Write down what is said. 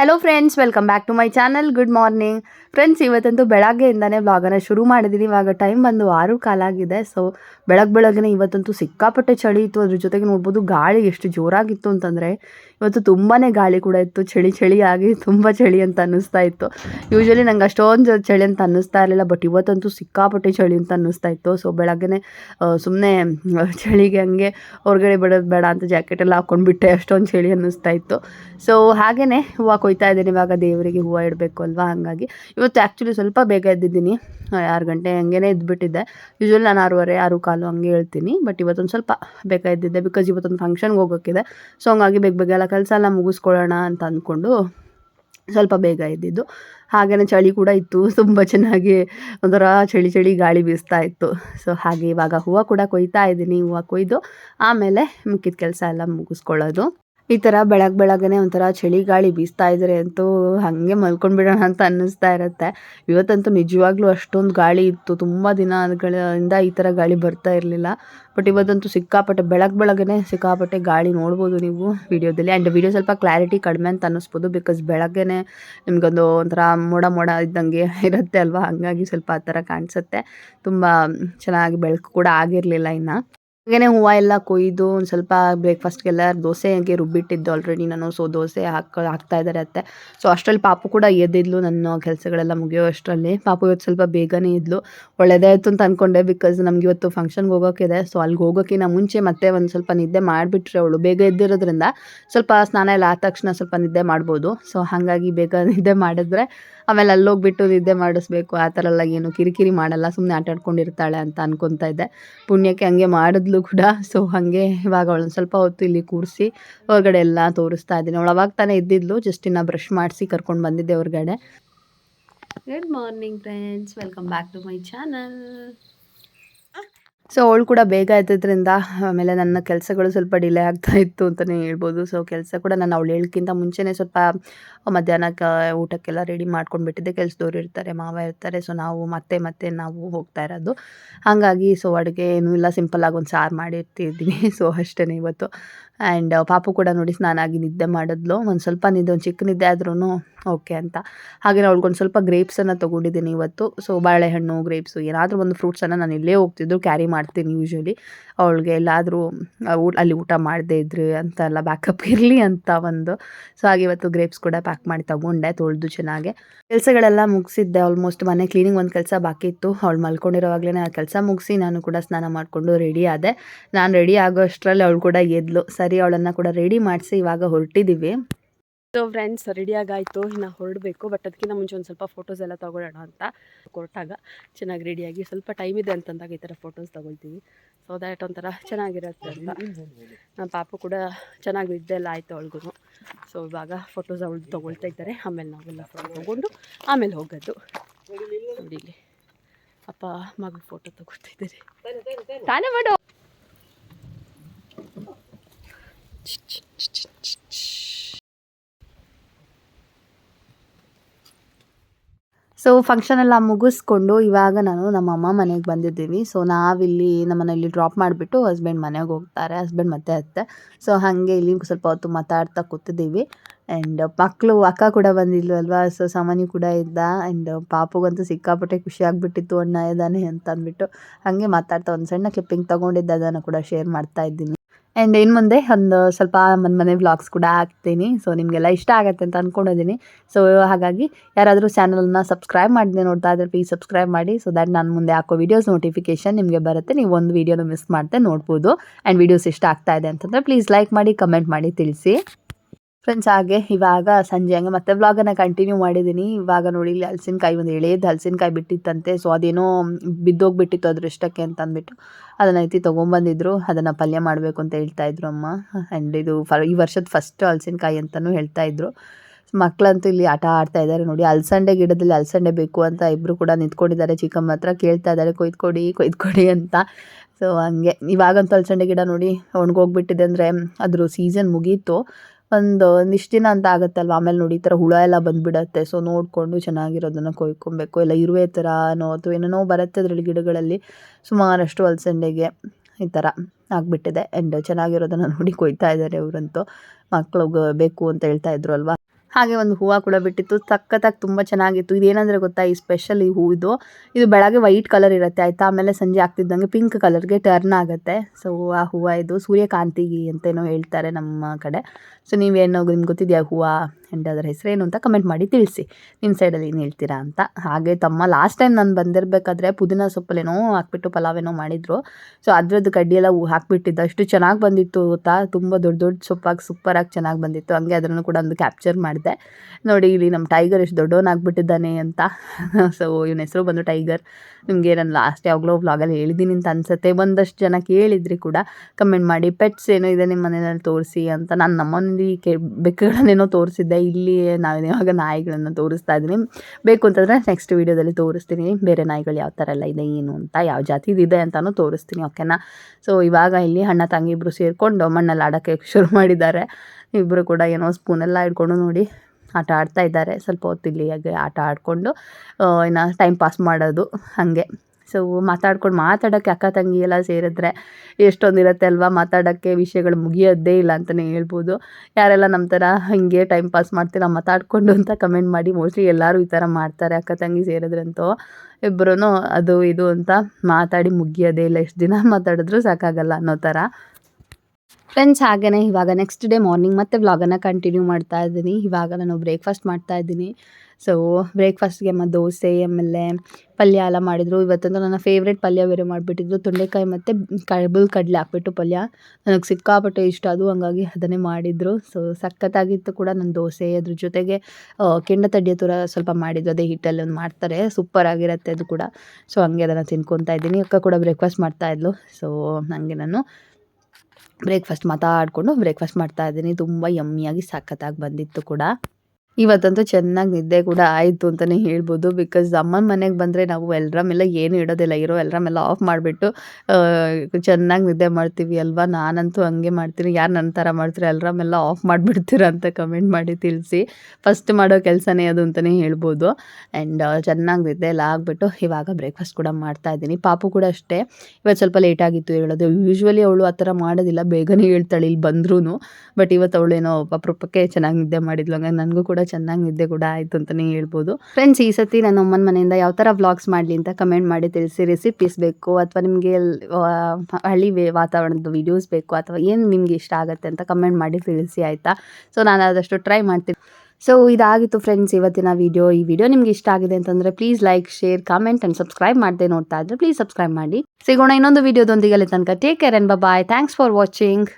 Hello friends welcome back to my channel good morning friends ಇವತ್ತಂತೂ ಬೆಳಗ್ಗೆಯಿಂದನೇ ಬ್ಲಾಗನ್ನು ಶುರು ಮಾಡಿದ್ದೀನಿ ಇವಾಗ ಟೈಮ್ ಬಂದು ಆರು ಕಾಲಾಗಿದೆ ಸೊ ಬೆಳಗ್ಗೆ ಬೆಳಗ್ಗೆ ಇವತ್ತಂತೂ ಸಿಕ್ಕಾಪಟ್ಟೆ ಚಳಿ ಇತ್ತು. ಅದ್ರ ಜೊತೆಗೆ ನೋಡ್ಬೋದು ಗಾಳಿ ಎಷ್ಟು ಜೋರಾಗಿತ್ತು ಅಂತಂದರೆ, ಇವತ್ತು ತುಂಬಾ ಗಾಳಿ ಕೂಡ ಇತ್ತು. ಚಳಿ ಚಳಿಯಾಗಿ ತುಂಬ ಚಳಿ ಅಂತ ಅನ್ನಿಸ್ತಾ ಇತ್ತು. ಯೂಶ್ವಲಿ ನಂಗೆ ಅಷ್ಟೊಂದು ಚಳಿ ಅಂತ ಅನ್ನಿಸ್ತಾ ಇರಲಿಲ್ಲ ಬಟ್ ಇವತ್ತಂತೂ ಸಿಕ್ಕಾಪಟ್ಟೆ ಚಳಿ ಅಂತ ಅನ್ನಿಸ್ತಾ ಇತ್ತು. ಸೊ ಬೆಳಗ್ಗೆ ಸುಮ್ಮನೆ ಚಳಿಗೆ ಹಂಗೆ ಹೊರಗಡೆ ಬಿಡೋದು ಬೇಡ ಅಂತ ಜಾಕೆಟ್ ಎಲ್ಲ ಹಾಕ್ಕೊಂಡ್ಬಿಟ್ಟೆ ಅಷ್ಟೊಂದು ಚಳಿ ಅನ್ನಿಸ್ತಾ ಇತ್ತು. ಸೊ ಹಾಗೆಯೇ ಹೂವು ಕೊಯ್ತಾ ಇದ್ದೀನಿ, ಇವಾಗ ದೇವರಿಗೆ ಹೂವು ಇಡಬೇಕು ಅಲ್ವಾ? ಹಾಗಾಗಿ ಇವತ್ತು ಆ್ಯಕ್ಚುಲಿ ಸ್ವಲ್ಪ ಬೇಗ ಎದ್ದಿದ್ದೀನಿ. ಆರು ಗಂಟೆ ಹಂಗೇನೆ ಎದ್ದುಬಿಟ್ಟಿದ್ದೆ ಯೂಶ್ವಲಿ ನಾನು ಆರೂವರೆ, ಆರು ಕಾಲು ಹಂಗೆ ಹೇಳ್ತೀನಿ ಬಟ್ ಇವತ್ತೊಂದು ಸ್ವಲ್ಪ ಬೇಗ ಎದ್ದಿದ್ದೆ ಬಿಕಾಸ್ ಇವತ್ತೊಂದು ಫಂಕ್ಷನ್ಗೆ ಹೋಗೋಕ್ಕಿದೆ. ಸೊ ಹಂಗಾಗಿ ಬೇಗ ಬೇಗ ಎಲ್ಲ ಕೆಲಸ ಎಲ್ಲ ಮುಗಿಸ್ಕೊಳ್ಳೋಣ ಅಂತ ಅಂದ್ಕೊಂಡು ಸ್ವಲ್ಪ ಬೇಗ ಎದ್ದಿದ್ದು. ಹಾಗೆಯೇ ಚಳಿ ಕೂಡ ಇತ್ತು, ತುಂಬ ಚೆನ್ನಾಗಿ ಒಂಥರ ಚಳಿ ಚಳಿ ಗಾಳಿ ಬೀಸ್ತಾ ಇತ್ತು. ಸೊ ಹಾಗೆ ಇವಾಗ ಹೂವು ಕೂಡ ಕೊಯ್ತಾ ಇದ್ದೀನಿ, ಹೂವು ಕೊಯ್ದು ಆಮೇಲೆ ಮಿಕ್ಕಿದ ಕೆಲಸ ಎಲ್ಲ ಮುಗಿಸ್ಕೊಳ್ಳೋದು. ಈ ಥರ ಬೆಳಗ್ ಬೆಳಗ್ಗೆ ಒಂಥರ ಚಳಿ ಗಾಳಿ ಬೀಸ್ತಾ ಇದ್ರೆ ಅಂತೂ ಹಾಗೆ ಮಲ್ಕೊಂಡ್ಬಿಡೋಣ ಅಂತ ಅನ್ನಿಸ್ತಾ ಇರುತ್ತೆ. ಇವತ್ತಂತೂ ನಿಜವಾಗ್ಲೂ ಅಷ್ಟೊಂದು ಗಾಳಿ ಇತ್ತು. ತುಂಬ ದಿನಗಳಿಂದ ಈ ಥರ ಗಾಳಿ ಬರ್ತಾ ಇರಲಿಲ್ಲ. ಬಟ್ ಇವತ್ತಂತೂ ಸಿಕ್ಕಾಪಟ್ಟೆ, ಬೆಳಗ್ ಬೆಳಗ್ಗೆ ಸಿಕ್ಕಾಪಟ್ಟೆ ಗಾಳಿ ನೋಡ್ಬೋದು ನೀವು ವಿಡಿಯೋದಲ್ಲಿ. ಆ್ಯಂಡ್ ವಿಡಿಯೋ ಸ್ವಲ್ಪ ಕ್ಲಾರಿಟಿ ಕಡಿಮೆ ಅಂತ ಅನ್ನಿಸ್ಬೋದು ಬಿಕಾಸ್ ಬೆಳಗ್ಗೆನೇ ನಿಮ್ಗೊಂದು ಒಂಥರ ಮೋಡ ಮೋಡ ಇದ್ದಂಗೆ ಇರುತ್ತೆ ಅಲ್ವಾ? ಹಾಗಾಗಿ ಸ್ವಲ್ಪ ಆ ಥರ ಕಾಣಿಸುತ್ತೆ. ತುಂಬ ಚೆನ್ನಾಗಿ ಬೆಳಕು ಕೂಡ ಆಗಿರಲಿಲ್ಲ ಇನ್ನು. ಹಾಗೆಯೇ ಹೂವು ಎಲ್ಲ ಕೊಯ್ದು ಒಂದು ಸ್ವಲ್ಪ ಬ್ರೇಕ್ಫಾಸ್ಟ್ಗೆಲ್ಲ ದೋಸೆಗೆ ರುಬ್ಬಿಟ್ಟಿದ್ದು ಆಲ್ರೆಡಿ ನಾನು. ಸೊ ದೋಸೆ ಹಾಕ ಹಾಕ್ತಾ ಇದ್ದಾರೆ ಅತ್ತೆ. ಸೊ ಅಷ್ಟರಲ್ಲಿ ಪಾಪು ಕೂಡ ಎದ್ದಿದ್ಲು ನನ್ನ ಕೆಲಸಗಳೆಲ್ಲ ಮುಗಿಯೋ ಅಷ್ಟರಲ್ಲಿ. ಪಾಪು ಇವತ್ತು ಸ್ವಲ್ಪ ಬೇಗನೆ ಇದ್ಲು ಒಳ್ಳೇದಾಯ್ತು ಅಂತ ಅಂದ್ಕೊಂಡೆ ಬಿಕಾಸ್ ನಮ್ಗೆ ಇವತ್ತು ಫಂಕ್ಷನ್ಗೆ ಹೋಗೋಕ್ಕಿದೆ ಸೊ ಅಲ್ಲಿಗೆ ಹೋಗೋಕ್ಕಿಂತ ಮುಂಚೆ ಮತ್ತೆ ಒಂದು ಸ್ವಲ್ಪ ನಿದ್ದೆ ಮಾಡಿಬಿಟ್ರೆ ಅವಳು ಬೇಗ ಎದ್ದಿರೋದ್ರಿಂದ ಸ್ವಲ್ಪ ಸ್ನಾನ ಎಲ್ಲ ಆದ ತಕ್ಷಣ ಸ್ವಲ್ಪ ನಿದ್ದೆ ಮಾಡ್ಬೋದು. ಸೊ ಹಾಗಾಗಿ ಬೇಗ ನಿದ್ದೆ ಮಾಡಿದ್ರೆ ಆಮೇಲೆ ಅಲ್ಲಿ ಹೋಗ್ಬಿಟ್ಟು ನಿದ್ದೆ ಮಾಡಿಸ್ಬೇಕು, ಆ ಥರ ಎಲ್ಲ ಏನು ಕಿರಿಕಿರಿ ಮಾಡಲ್ಲ ಸುಮ್ಮನೆ ಆಟ ಆಡ್ಕೊಂಡಿರ್ತಾಳೆ ಅಂತ ಅನ್ಕೊತಾ ಇದ್ದೆ. ಪುಣ್ಯಕ್ಕೆ ಹಂಗೆ ಮಾಡಿದ್ಲು ಕೂಡ. ಸೊ ಹಾಗೆ ಇವಾಗ ಅವಳು ಸ್ವಲ್ಪ ಹೊತ್ತು ಇಲ್ಲಿ ಕೂರಿಸಿ ಹೊರಗಡೆ ಎಲ್ಲ ತೋರಿಸ್ತಾ ಇದ್ದೀನಿ. ಅವಳು ಅವಾಗ ತಾನೇ ಇದ್ದಿದ್ಲು ಜಸ್ಟ್ ಇನ್ನು ಬ್ರಷ್ ಮಾಡಿಸಿ ಕರ್ಕೊಂಡು ಬಂದಿದ್ದೆ ಹೊರಗಡೆ. Good morning friends welcome back to my channel so ಅವಳು ಕೂಡ ಬೇಗ ಎದ್ದಿದ್ರಿಂದ, ಆಮೇಲೆ ನನ್ನ ಕೆಲಸಗಳು ಸ್ವಲ್ಪ ಡಿಲೇ ಆಗ್ತಾ ಇತ್ತು ಅಂತಲೇ ಹೇಳ್ಬೋದು. ಸೊ ಕೆಲಸ ಕೂಡ ನಾನು ಅವಳು ಹೇಳಕ್ಕಿಂತ ಮುಂಚೆನೇ ಸ್ವಲ್ಪ, ಮಧ್ಯಾಹ್ನಕ್ಕೆ ಊಟಕ್ಕೆಲ್ಲ ರೆಡಿ ಮಾಡ್ಕೊಂಡ್ಬಿಟ್ಟಿದ್ದೆ. ಕೆಲಸದವ್ರು ಇರ್ತಾರೆ, ಮಾವ ಇರ್ತಾರೆ. ಸೊ ನಾವು ಮತ್ತೆ ಮತ್ತೆ ನಾವು ಹೋಗ್ತಾ ಇರೋದು. ಹಾಗಾಗಿ ಸೊ ಅಡುಗೆ ಏನೂ ಇಲ್ಲ. ಸಿಂಪಲ್ಲಾಗಿ ಒಂದು ಸಾರು ಮಾಡಿರ್ತಿದ್ದೀನಿ. ಸೊ ಅಷ್ಟೇ ಇವತ್ತು. ಆ್ಯಂಡ್ ಪಾಪು ಕೂಡ ನೋಡಿ ಸ್ನಾನ ಆಗಿ ನಿದ್ದೆ ಮಾಡಿದ್ಲು. ಒಂದು ಸ್ವಲ್ಪ ನಿದ್ದೆ, ಒಂದು ಚಿಕ್ಕ ನಿದ್ದೆ ಆದ್ರೂ ಓಕೆ ಅಂತ. ಹಾಗೆ ಅವ್ಳಿಗೊಂದು ಸ್ವಲ್ಪ ಗ್ರೇಪ್ಸನ್ನು ತೊಗೊಂಡಿದ್ದೀನಿ ಇವತ್ತು. ಸೊ ಬಾಳೆಹಣ್ಣು ಗ್ರೇಪ್ಸು ಏನಾದರೂ ಒಂದು ಫ್ರೂಟ್ಸನ್ನು ನಾನು ಇಲ್ಲೇ ಹೋಗ್ತಿದ್ರು ಕ್ಯಾರಿ ಮಾಡ್ತೀನಿ ಯೂಶ್ವಲಿ ಅವಳಿಗೆ ಎಲ್ಲಾದರೂ ಅಲ್ಲಿ ಊಟ ಮಾಡದೇ ಇದ್ರೆ ಅಂತ ಎಲ್ಲ ಬ್ಯಾಕಪ್ ಇರಲಿ ಅಂತ ಒಂದು. ಸೊ ಹಾಗೆ ಇವತ್ತು ಗ್ರೇಪ್ಸ್ ಕೂಡ ಪ್ಯಾಕ್ ಮಾಡಿ ತೊಗೊಂಡೆ, ತೊಳೆದು ಚೆನ್ನಾಗೆ. ಕೆಲಸಗಳೆಲ್ಲ ಮುಗಿಸಿದ್ದೆ. ಆಲ್ಮೋಸ್ಟ್ ಮನೆ ಕ್ಲೀನಿಂಗ್ ಒಂದು ಕೆಲಸ ಬಾಕಿ ಇತ್ತು. ಅವಳು ಮಲ್ಕೊಂಡಿರೋವಾಗಲೇ ಆ ಕೆಲಸ ಮುಗಿಸಿ ನಾನು ಕೂಡ ಸ್ನಾನ ಮಾಡಿಕೊಂಡು ರೆಡಿ ಆದೆ. ನಾನು ರೆಡಿ ಆಗೋ ಅಷ್ಟರಲ್ಲಿ ಅವಳು ಕೂಡ ಎದ್ಲು. ಸರಿ. ಅವಳನ್ನು ಕೂಡ ರೆಡಿ ಮಾಡಿಸಿ ಇವಾಗ ಹೊರಟಿದ್ದೀವಿ ಸೊ ಫ್ರೆಂಡ್ಸ್ ರೆಡಿಯಾಗಾಯಿತು ಇನ್ನು ಹೊರಡಬೇಕು ಬಟ್ ಅದಕ್ಕಿಂತ ಮುಂಚೆ ಒಂದು ಸ್ವಲ್ಪ ಫೋಟೋಸ್ ಎಲ್ಲ ತೊಗೊಳ್ಳೋಣ ಅಂತ ಕೊಟ್ಟಾಗ ಚೆನ್ನಾಗಿ ರೆಡಿಯಾಗಿ ಸ್ವಲ್ಪ ಟೈಮ್ ಇದೆ ಅಂತಂದಾಗ ಈ ಥರ ಫೋಟೋಸ್ ತೊಗೊಳ್ತೀವಿ. ಸೊ ದ್ಯಾಟ್ ಒಂಥರ ಚೆನ್ನಾಗಿರುತ್ತೆ ಅಂತ. ನಮ್ಮ ಪಾಪು ಕೂಡ ಚೆನ್ನಾಗಿ ಇದೆಲ್ಲ ಆಯಿತು ಅವಳಿಗೂ ಸೊ ಇವಾಗ ಫೋಟೋಸ್ ಅವಳು ತೊಗೊಳ್ತಾ ಇದ್ದಾರೆ. ಆಮೇಲೆ ನಾವೆಲ್ಲ ಫೋಟೋ ತೊಗೊಂಡು ಆಮೇಲೆ ಹೋಗೋದು. ನೋಡಿ ಅಪ್ಪ ಮಗ ಫೋಟೋ ತಗೊಳ್ತಾ ಇದ್ದಾರೆ. ತಾನೇ ಮಾಡು. ಸೊ ಫಂಕ್ಷನ್ ಎಲ್ಲ ಮುಗಿಸ್ಕೊಂಡು ಇವಾಗ ನಾನು ನಮ್ಮ ಅಮ್ಮ ಮನೆಗೆ ಬಂದಿದ್ದೀವಿ. ಸೊ ನಾವಿಲ್ಲಿ ನಮ್ಮನೆಯಲ್ಲಿ ಡ್ರಾಪ್ ಮಾಡಿಬಿಟ್ಟು ಹಸ್ಬೆಂಡ್ ಮನೆಗೆ ಹೋಗ್ತಾರೆ. ಹಸ್ಬೆಂಡ್ ಮತ್ತೆ ಅತ್ತೆ. ಸೊ ಹಾಗೆ ಇಲ್ಲಿ ಸ್ವಲ್ಪ ಹೊತ್ತು ಮಾತಾಡ್ತಾ ಕೂತಿದ್ದೀವಿ. ಆ್ಯಂಡ್ ಮಕ್ಕಳು ಅಕ್ಕ ಕೂಡ ಬಂದಿದ್ಲು ಅಲ್ವಾ ಸೊ ಸಾಮಾನ್ಯ ಕೂಡ ಇದ್ದ. ಆ್ಯಂಡ್ ಪಾಪುಗಂತೂ ಸಿಕ್ಕಾಪಟ್ಟೆ ಖುಷಿ ಆಗಿಬಿಟ್ಟಿತ್ತು. ಅಣ್ಣ ಇದ್ದಾನೆ ಅಂತ ಅಂದ್ಬಿಟ್ಟು ಹಾಗೆ ಮಾತಾಡ್ತಾ, ಒಂದು ಸಣ್ಣ ಕ್ಲಿಪ್ಪಿಂಗ್ ತೊಗೊಂಡಿದ್ದ. ಅದನ್ನು ಕೂಡ ಶೇರ್ ಮಾಡ್ತಾ ಇದ್ದೀನಿ. ಆ್ಯಂಡ್ ಇನ್ನು ಮುಂದೆ ಒಂದು ಸ್ವಲ್ಪ ಮನೆ ಮನೆ ವ್ಲಾಗ್ಸ್ ಕೂಡ ಹಾಕ್ತೀನಿ. ಸೊ ನಿಮಗೆಲ್ಲ ಇಷ್ಟ ಆಗುತ್ತೆ ಅಂತ ಅಂದ್ಕೊಂಡಿದ್ದೀನಿ ಸೊ ಹಾಗಾಗಿ ಯಾರಾದರೂ ಚಾನಲ್ನ ಸಬ್ಸ್ಕ್ರೈಬ್ ಮಾಡಿದೆ ನೋಡ್ತಾ ಇದ್ರೆ ಪ್ಲೀಸ್ ಸಬ್ಸ್ಕ್ರೈಬ್ ಮಾಡಿ. ಸೊ ದ್ಯಾಟ್ ನಾನು ಮುಂದೆ ಹಾಕೋ ವೀಡಿಯೋಸ್ ನೋಟಿಫಿಕೇಶನ್ ನಿಮಗೆ ಬರುತ್ತೆ. ನೀವು ಒಂದು ವೀಡಿಯೋನ ಮಿಸ್ ಮಾಡ್ದೆ ನೋಡ್ಬೋದು. ಆ್ಯಂಡ್ ವೀಡಿಯೋಸ್ ಇಷ್ಟ ಆಗ್ತಾ ಇದೆ ಅಂತಂದರೆ ಪ್ಲೀಸ್ ಲೈಕ್ ಮಾಡಿ ಕಮೆಂಟ್ ಮಾಡಿ ತಿಳಿಸಿ. ಫ್ರೆಂಡ್ಸ್ ಹಾಗೆ ಇವಾಗ ಸಂಜೆ ಹಂಗೆ ಮತ್ತೆ ವ್ಲಾಗನ್ನು ಕಂಟಿನ್ಯೂ ಮಾಡಿದ್ದೀನಿ ಇವಾಗ ನೋಡಿ ಇಲ್ಲಿ ಹಲಸಿನಕಾಯಿ ಒಂದು ಎಳೆದು ಹಲಸಿನಕಾಯಿ ಬಿಟ್ಟಿತ್ತಂತೆ. ಸೊ ಅದೇನೋ ಬಿದ್ದೋಗ್ಬಿಟ್ಟಿತ್ತು ಅದ್ರ ಇಷ್ಟಕ್ಕೆ ಅಂತ ಅಂದ್ಬಿಟ್ಟು ಅದನ್ನು ಐತಿ ತೊಗೊಂಬಂದಿದ್ರು. ಅದನ್ನು ಪಲ್ಯ ಮಾಡಬೇಕು ಅಂತ ಹೇಳ್ತಾ ಇದ್ರು ಅಮ್ಮ. ಆ್ಯಂಡ್ ಇದು ಫ ಈ ವರ್ಷದ ಫಸ್ಟ್ ಹಲಸಿನಕಾಯಿ ಅಂತಲೂ ಹೇಳ್ತಾ ಇದ್ರು. ಮಕ್ಕಳಂತೂ ಇಲ್ಲಿ ಆಟ ಆಡ್ತಾ ಇದ್ದಾರೆ ನೋಡಿ. ಅಲ್ಸಂಡೆ ಗಿಡದಲ್ಲಿ ಅಲ್ಸಂಡೆ ಬೇಕು ಅಂತ ಇಬ್ಬರು ಕೂಡ ನಿಂತ್ಕೊಂಡಿದ್ದಾರೆ. ಚಿಕ್ಕಮ್ಮ ಹತ್ರ ಕೇಳ್ತಾ ಇದ್ದಾರೆ ಕೊಯ್ದುಕೊಡಿ ಕೊಯ್ದುಕೊಡಿ ಅಂತ. ಸೊ ಹಂಗೆ ಇವಾಗಂತೂ ಅಲ್ಸಂಡೆ ಗಿಡ ನೋಡಿ ಒಣಗೋಗ್ಬಿಟ್ಟಿದೆ ಅಂದರೆ ಅದ್ರ ಸೀಸನ್ ಮುಗೀತು. ಒಂದು ಒಂದಿಷ್ಟು ದಿನ ಅಂತ ಆಗುತ್ತಲ್ವ? ಆಮೇಲೆ ನೋಡಿ ಈ ಥರ ಹುಳ ಎಲ್ಲ ಬಂದುಬಿಡತ್ತೆ. ಸೊ ನೋಡಿಕೊಂಡು ಚೆನ್ನಾಗಿರೋದನ್ನು ಕೊಯ್ಕೊಬೇಕು. ಇಲ್ಲ ಇರುವೆ ಥರನೋ ಅಥವಾ ಏನೇನೋ ಬರುತ್ತೆ ಅದರಲ್ಲಿ ಗಿಡಗಳಲ್ಲಿ. ಸುಮಾರಷ್ಟು ಹಲಸಂಡೆಗೆ ಈ ಥರ ಆಗಿಬಿಟ್ಟಿದೆ. ಆ್ಯಂಡ್ ಚೆನ್ನಾಗಿರೋದನ್ನು ನೋಡಿ ಕೊಯ್ತಾ ಇದ್ದಾರೆ ಇವರಂತೂ ಮಕ್ಕಳು ಬೇಕು ಅಂತ ಹೇಳ್ತಾ ಇದ್ರು ಅಲ್ವಾ? ಹಾಗೆ ಒಂದು ಹೂವು ಕೂಡ ಬಿಟ್ಟಿತ್ತು. ಸಖತ್ತಾಗಿ ತುಂಬ ಚೆನ್ನಾಗಿತ್ತು. ಇದೇನಂದರೆ ಗೊತ್ತಾ, ಈ ಸ್ಪೆಷಲ್ ಈ ಹೂವಿದು ಇದು. ಬೆಳಗ್ಗೆ ವೈಟ್ ಕಲರ್ ಇರುತ್ತೆ, ಆಯಿತಾ? ಆಮೇಲೆ ಸಂಜೆ ಆಗ್ತಿದ್ದಂಗೆ ಪಿಂಕ್ ಕಲರ್ಗೆ ಟರ್ನ್ ಆಗುತ್ತೆ. ಸೊ ಆ ಹೂವು ಇದು ಸೂರ್ಯಕಾಂತಿಗೆ ಅಂತೇನೋ ಹೇಳ್ತಾರೆ ನಮ್ಮ ಕಡೆ. ಸೊ ನೀವೇನೋ ನಿಮ್ಗೆ ಗೊತ್ತಿದೆಯಾ ಹೂವು ಆ್ಯಂಡ್ ಅದರ ಹೆಸರೇನು ಅಂತ ಕಮೆಂಟ್ ಮಾಡಿ ತಿಳಿಸಿ. ನಿಮ್ಮ ಸೈಡಲ್ಲಿ ಏನು ಹೇಳ್ತೀರಾ ಅಂತ. ಹಾಗೆ ತಮ್ಮ ಲಾಸ್ಟ್ ಟೈಮ್ ನಾನು ಬಂದಿರಬೇಕಾದ್ರೆ ಪುದೀನ ಸೊಪ್ಪಲ್ಲೇನೋ ಹಾಕ್ಬಿಟ್ಟು ಪಲಾವೇನೋ ಮಾಡಿದರು. ಸೊ ಅದ್ರದ್ದು ಕಡ್ಡಿಯೆಲ್ಲ ಹೂ ಹಾಕ್ಬಿಟ್ಟಿದ್ದ. ಅಷ್ಟು ಚೆನ್ನಾಗಿ ಬಂದಿತ್ತು ಗೊತ್ತಾ? ತುಂಬ ದೊಡ್ಡ ದೊಡ್ಡ ಸೊಪ್ಪಾಗಿ ಸೂಪರಾಗಿ ಚೆನ್ನಾಗಿ ಬಂದಿತ್ತು. ಹಂಗೆ ಅದನ್ನು ಕೂಡ ಒಂದು ಕ್ಯಾಪ್ಚರ್ ಮಾಡಿದೆ ನೋಡಿ, ಇಲ್ಲಿ ನಮ್ಮ ಟೈಗರ್ ಎಷ್ಟು ದೊಡ್ಡವನಾಗ್ಬಿಟ್ಟಿದ್ದಾನೆ ಅಂತ. ಸೊ ಇವನ ಹೆಸರು ಬಂದು ಟೈಗರ್. ನಿಮಗೆ ನಾನು ಲಾಸ್ಟ್ ಯಾವಾಗಲೋ ವ್ಲಾಗಲ್ಲಿ ಹೇಳಿದ್ದೀನಿ ಅಂತ ಅನಿಸುತ್ತೆ. ಒಂದಷ್ಟು ಜನ ಕೇಳಿದ್ರಿ ಕೂಡ ಕಮೆಂಟ್ ಮಾಡಿ ಪೆಟ್ಸ್ ಏನೋ ಇದೆ ನಿಮ್ಮ ಮನೆಯಲ್ಲಿ ತೋರಿಸಿ ಅಂತ. ನಾನು ನಮ್ಮಲ್ಲಿ ಕೆ, ಬೆಕ್ಕುಗಳನ್ನೇನೋ ತೋರಿಸಿದ್ದೆ. ಇಲ್ಲಿ ನಾನು ಇವಾಗ ನಾಯಿಗಳನ್ನು ತೋರಿಸ್ತಾ ಇದ್ದೀನಿ. ಬೇಕು ಅಂತಂದರೆ ನೆಕ್ಸ್ಟ್ ವೀಡಿಯೋದಲ್ಲಿ ತೋರಿಸ್ತೀನಿ. ಬೇರೆ ನಾಯಿಗಳು ಯಾವ ಥರ ಎಲ್ಲ ಇದೆ, ಏನು ಅಂತ, ಯಾವ ಜಾತಿದು ಇದೆ ಅಂತಲೂ ತೋರಿಸ್ತೀನಿ ಓಕೆನಾ ಸೊ ಇವಾಗ ಇಲ್ಲಿ ಅಣ್ಣ, ತಂಗಿ ಇಬ್ಬರು ಸೇರಿಕೊಂಡು ಮಣ್ಣಲ್ಲಿ ಆಡೋಕ್ಕೆ ಶುರು ಮಾಡಿದ್ದಾರೆ. ಇಬ್ಬರು ಕೂಡ ಏನೋ ಸ್ಪೂನೆಲ್ಲ ಇಟ್ಕೊಂಡು ನೋಡಿ ಆಟ ಆಡ್ತಾ ಇದ್ದಾರೆ. ಸ್ವಲ್ಪ ಹೊತ್ತು ಇಲ್ಲಿ ಹಾಗೆ ಆಟ ಆಡಿಕೊಂಡು ಇನ್ನು ಟೈಮ್ ಪಾಸ್ ಮಾಡೋದು ಹಾಗೆ. ಸೊ ಮಾತಾಡ್ಕೊಂಡು ಮಾತಾಡೋಕ್ಕೆ ಅಕ್ಕ ತಂಗಿ ಎಲ್ಲ ಸೇರಿದ್ರೆ ಎಷ್ಟೊಂದಿರುತ್ತೆ ಅಲ್ವಾ? ಮಾತಾಡೋಕ್ಕೆ ವಿಷಯಗಳು ಮುಗಿಯೋದೇ ಇಲ್ಲ ಅಂತಲೇ ಹೇಳ್ಬೋದು. ಯಾರೆಲ್ಲ ನಮ್ಮ ಥರ ಹಿಂಗೆ ಟೈಮ್ ಪಾಸ್ ಮಾಡ್ತೀರಾ, ಮಾತಾಡಿಕೊಂಡು ಅಂತ ಕಮೆಂಟ್ ಮಾಡಿ. ಮೋಸ್ಟ್ಲಿ ಎಲ್ಲರೂ ಈ ಥರ ಮಾಡ್ತಾರೆ ಅಕ್ಕ ತಂಗಿ ಸೇರಿದ್ರಂತೂ. ಇಬ್ಬರೂ ಅದು ಇದು ಅಂತ ಮಾತಾಡಿ ಮುಗಿಯೋದೇ ಇಲ್ಲ. ಎಷ್ಟು ದಿನ ಮಾತಾಡಿದ್ರೂ ಸಾಕಾಗಲ್ಲ ಅನ್ನೋ ಥರ. ಫ್ರೆಂಡ್ಸ್ ಹಾಗೇ ಇವಾಗ ನೆಕ್ಸ್ಟ್ ಡೇ ಮಾರ್ನಿಂಗ್ ಮತ್ತೆ ವ್ಲಾಗನ್ನು ಕಂಟಿನ್ಯೂ ಮಾಡ್ತಾ ಇದ್ದೀನಿ. ಇವಾಗ ನಾನು ಬ್ರೇಕ್ಫಾಸ್ಟ್ ಮಾಡ್ತಾ ಇದ್ದೀನಿ. ಸೊ ಬ್ರೇಕ್ಫಾಸ್ಟ್ಗೆ ಅಮ್ಮ ದೋಸೆ, ಆಮೇಲೆ ಪಲ್ಯ ಎಲ್ಲ ಮಾಡಿದರು. ಇವತ್ತಂತೂ ನನ್ನ ಫೇವ್ರೇಟ್ ಪಲ್ಯ ಬೇರೆ ಮಾಡಿಬಿಟ್ಟಿದ್ರು. ತೊಂಡೆಕಾಯಿ ಮತ್ತು ಕಡಬಲ್ ಕಡಲೆ ಹಾಕ್ಬಿಟ್ಟು ಪಲ್ಯ. ನನಗೆ ಸಿಕ್ಕಾಪಟ್ಟೆ ಇಷ್ಟ. ಅದು ಹಂಗಾಗಿ ಅದನ್ನೇ ಮಾಡಿದರು. ಸೊ ಸಖತ್ತಾಗಿತ್ತು ಕೂಡ ನನ್ನ ದೋಸೆ. ಅದ್ರ ಜೊತೆಗೆ ಕೆಂಡ ತಡ್ಡಿಯ ಥರ ಸ್ವಲ್ಪ ಮಾಡಿದ್ರು. ಅದೇ ಹಿಟ್ಟಲ್ಲಿ ಒಂದು ಮಾಡ್ತಾರೆ. ಸೂಪರ್ ಆಗಿರುತ್ತೆ ಅದು ಕೂಡ. ಸೊ ಹಂಗೆ ಅದನ್ನು ತಿನ್ಕೊತಾ ಇದ್ದೀನಿ. ಅಕ್ಕ ಕೂಡ ಬ್ರೇಕ್ಫಾಸ್ಟ್ ಮಾಡ್ತಾಯಿದ್ಲು ಸೊ ನನಗೆ ನಾನು ಬ್ರೇಕ್ಫಾಸ್ಟ್ ಮಾತಾಡಿಕೊಂಡು ಬ್ರೇಕ್ಫಾಸ್ಟ್ ಮಾಡ್ತಾ ಇದ್ದೀನಿ. ತುಂಬ ಯಮ್ಮಿಯಾಗಿ ಸಖತ್ತಾಗಿ ಬಂದಿತ್ತು ಕೂಡ. ಇವತ್ತಂತೂ ಚೆನ್ನಾಗಿ ನಿದ್ದೆ ಕೂಡ ಆಯಿತು ಅಂತಲೇ ಹೇಳ್ಬೋದು. ಬಿಕಾಸ್ ಅಮ್ಮನ ಮನೆಗೆ ಬಂದರೆ ನಾವು ಎಲ್ಲ ಏನು ಇಡೋದಿಲ್ಲ. ಇರೋ ಎಲ್ಲ ಆಫ್ ಮಾಡಿಬಿಟ್ಟು ಚೆನ್ನಾಗಿ ನಿದ್ದೆ ಮಾಡ್ತೀವಿ ಅಲ್ವಾ? ನಾನಂತೂ ಹಂಗೆ ಮಾಡ್ತೀನಿ. ಯಾರು ನನ್ನ ಥರ ಮಾಡ್ತೀರ? ಎಲ್ಲ ಆಫ್ ಮಾಡಿಬಿಡ್ತೀರ ಅಂತ ಕಮೆಂಟ್ ಮಾಡಿ ತಿಳಿಸಿ. ಫಸ್ಟ್ ಮಾಡೋ ಕೆಲಸನೇ ಅದು ಅಂತಲೇ ಹೇಳ್ಬೋದು. ಆ್ಯಂಡ್ ಚೆನ್ನಾಗಿ ನಿದ್ದೆ ಎಲ್ಲ ಆಗಿಬಿಟ್ಟು ಇವಾಗ ಬ್ರೇಕ್ಫಾಸ್ಟ್ ಕೂಡ ಮಾಡ್ತಾ ಇದ್ದೀನಿ. ಪಾಪು ಕೂಡ ಅಷ್ಟೇ. ಇವತ್ತು ಸ್ವಲ್ಪ ಲೇಟ್ ಆಗಿತ್ತು ಹೇಳೋದು. ಯೂಶ್ವಲಿ ಅವಳು ಆ ಥರ ಮಾಡೋದಿಲ್ಲ. ಬೇಗನೆ ಹೇಳ್ತಾಳೆ, ಇಲ್ಲಿ ಬಂದ್ರೂ ಬಟ್ ಇವತ್ತು ಅವಳೇನೋ ಅಪರೂಪಕ್ಕೆ ಚೆನ್ನಾಗಿ ನಿದ್ದೆ ಮಾಡಿದ್ಲು. ಹಂಗಾಗಿ ನನಗೂ ಕೂಡ ಚೆನ್ನಾಗಿ ನಿದ್ದೆ ಕೂಡ ಆಯ್ತು ಅಂತಾನೆ ಹೇಳ್ಬೋದು. ಫ್ರೆಂಡ್ಸ್ ಈ ಸತಿ ನನ್ನ ಅಮ್ಮನ ಮನೆಯಿಂದ ಯಾವ ತರ ವ್ಲಾಗ್ಸ್ ಮಾಡಲಿ ಅಂತ ಕಮೆಂಟ್ ಮಾಡಿ ತಿಳಿಸಿ ರೆಸಿಪೀಸ್ ಬೇಕು ಅಥವಾ ನಿಮಗೆ ಹಳ್ಳಿ ವಾತಾವರಣದ ವಿಡಿಯೋಸ್ ಬೇಕು ಅಥವಾ ಏನು ನಿಮಗೆ ಇಷ್ಟ ಆಗುತ್ತೆ ಅಂತ ಕಮೆಂಟ್ ಮಾಡಿ ತಿಳಿಸಿ ಆಯ್ತಾ? ಸೊ ನಾನು ಆದಷ್ಟು ಟ್ರೈ ಮಾಡ್ತೀನಿ. ಸೊ ಇದಾಗಿತ್ತು ಫ್ರೆಂಡ್ಸ್ ಇವತ್ತಿನ ವಿಡಿಯೋ ಈ ವಿಡಿಯೋ ನಿಮ್ಗೆ ಇಷ್ಟ ಆಗಿದೆ ಅಂತಂದ್ರೆ please like share comment and subscribe ಮಾಡದೆ ನೋಡ್ತಾ ಇದ್ರೆ ಪ್ಲೀಸ್ ಸಬ್ಸ್ಕ್ರೈಬ್ ಮಾಡಿ. ಸಿಗೋಣ ಇನ್ನೊಂದು ವಿಡಿಯೋದೊಂದಿಗೆ ಅಲ್ಲಿ ತನಕ. Take care and bye thanks for watching